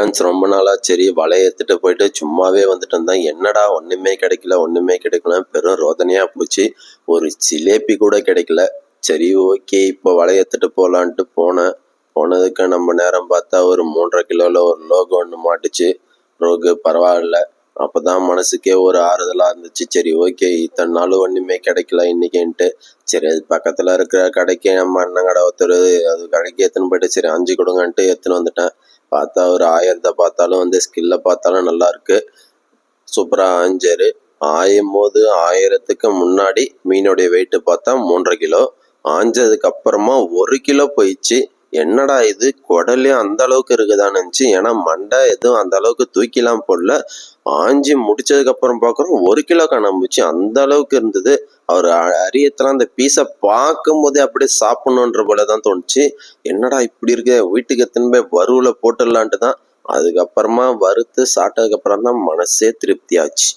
Friends ரொம்ப நாளாக சரி வலையை எடுத்துகிட்டு போயிட்டு சும்மாவே வந்துட்டு இருந்தேன். என்னடா ஒன்றுமே கிடைக்கல ஒன்றுமே கிடைக்கல. பெரும் ரோதனையாக போச்சு. ஒரு ஜிலேபி கூட கிடைக்கல. சரி ஓகே இப்போ வலையை எடுத்துகிட்டு போகலான்ட்டு போனேன். போனதுக்கு நம்ம நேரம் பார்த்தா ஒரு மூன்றரை கிலோவில் ஒரு லோகோ ஒன்று மாட்டுச்சு. ரோகு பரவாயில்ல. அப்போ தான் மனசுக்கே ஒரு ஆறுதலாக இருந்துச்சு. சரி ஓகே இத்தனை நாளும் ஒன்றுமே கிடைக்கல இன்னைக்குன்ட்டு. சரி அது பக்கத்தில் இருக்கிற கடைக்கு நம்ம அண்ணன் கடை ஒருத்தர் அது கடைக்கு எடுத்துன்னு போயிட்டு சரி அஞ்சு கொடுங்கன்ட்டு எடுத்துன்னு வந்துட்டேன். பார்த்தா ஒரு ஆயிரத்தை பார்த்தாலும் வந்து ஸ்கில்ல பார்த்தாலும் நல்லா இருக்கு. சூப்பரா ஆஞ்சாரு ஆயும் போது ஆயிரத்துக்கு முன்னாடி மீனுடைய வெயிட் பார்த்தா மூன்றரை கிலோ. ஆஞ்சதுக்கு அப்புறமா ஒரு கிலோ போயிடுச்சு. என்னடா இது? குடலே அந்த அளவுக்கு இருக்குதான்னு இருந்துச்சு ஏன்னா மண்டை எதுவும் அந்த அளவுக்கு தூக்கிலாம் போடல. ஆஞ்சி முடிச்சதுக்கு அப்புறம் பார்க்குறோம் ஒரு கிலோ காணாமச்சு அந்த அளவுக்கு இருந்தது. அவர் அரியத்தெல்லாம் அந்த பீஸை பார்க்கும்போதே அப்படியே சாப்பிடணுன்ற போல தான் தோணுச்சு. என்னடா இப்படி இருக்க? வீட்டுக்கு எத்தனை வறுவில் போட்டுடலான்ட்டு தான். அதுக்கப்புறமா வறுத்து சாப்பிட்டதுக்கப்புறம் தான் மனசே திருப்தியாச்சு